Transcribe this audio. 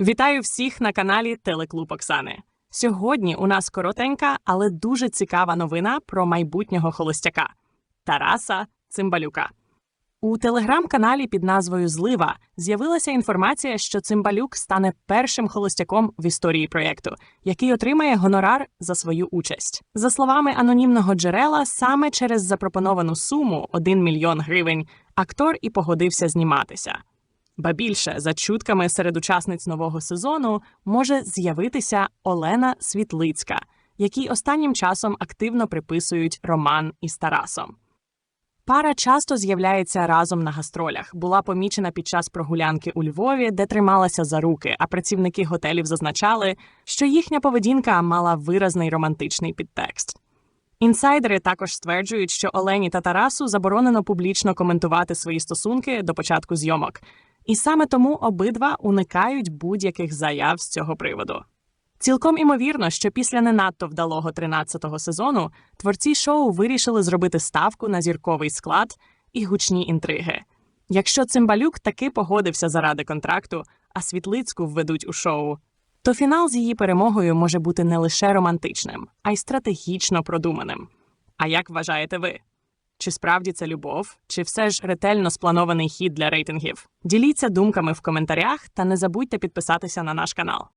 Вітаю всіх на каналі Телеклуб Оксани. Сьогодні у нас коротенька, але дуже цікава новина про майбутнього холостяка Тараса Цимбалюка. У телеграм-каналі під назвою Злива з'явилася інформація, що Цимбалюк стане першим холостяком в історії проєкту, який отримає гонорар за свою участь. За словами анонімного джерела, саме через запропоновану суму 1 мільйон гривень актор і погодився зніматися. Ба більше, за чутками серед учасниць нового сезону може з'явитися Олена Світлицька, якій останнім часом активно приписують роман із Тарасом. Пара часто з'являється разом на гастролях. Була помічена під час прогулянки у Львові, де трималася за руки, а працівники готелів зазначали, що їхня поведінка мала виразний романтичний підтекст. Інсайдери також стверджують, що Олені та Тарасу заборонено публічно коментувати свої стосунки до початку зйомок, і саме тому обидва уникають будь-яких заяв з цього приводу. Цілком імовірно, що після не надто вдалого 13-го сезону творці шоу вирішили зробити ставку на зірковий склад і гучні інтриги. Якщо Цимбалюк таки погодився заради контракту, а Світлицьку введуть у шоу, то фінал з її перемогою може бути не лише романтичним, а й стратегічно продуманим. А як вважаєте ви? Чи справді це любов, чи все ж ретельно спланований хід для рейтингів? Діліться думками в коментарях та не забудьте підписатися на наш канал.